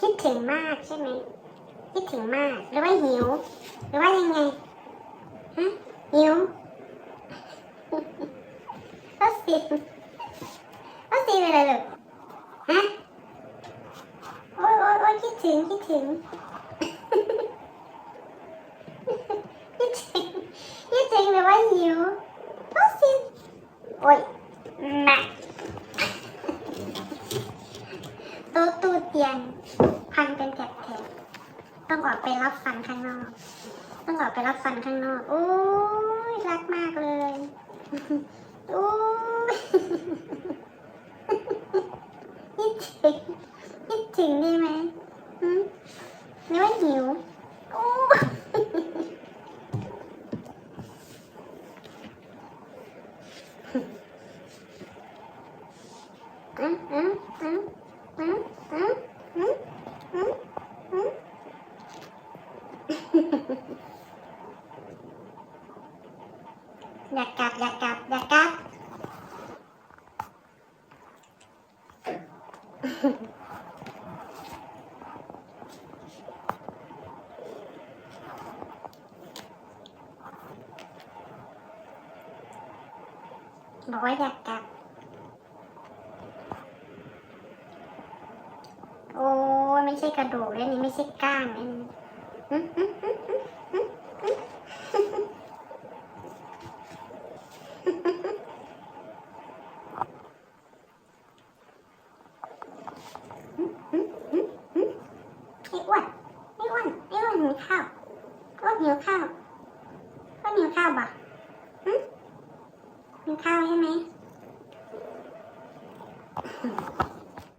คิดถึงมากใช่ไหมคิดถึงมาก หรือว่าหิว หรือว่ายังไงฮะหิวก็สิก็สิอะไรลูกฮะโอ้ยโอ้ยโอ้ยคิดถึงคิดถึงคิดถึงคิดถึงหรือว่าหิวก็สิโอ้ยหนัก ตู้ เตียงพันเป็นแถบๆต้องออกไปรับฟันข้างนอก ต้องออกไปรับฟันข้างนอกโอ้ยรักมากเลยโอ้ยคิดถึงคิดถึงได้ไหมหืมหรือว่าหิวโอ้ยอืมอืมอืม อืมอืมอืมอืมอืมอยากกลับอยากกลับอยากกลับบอกว่าอยากกลับ ใช่กระดูกและนี่ไม่ใช่ก้างและนี่หิวข้าวก็หิวข้าวก็หิวข้าวบ่ะหิวข้าวใช่ไหม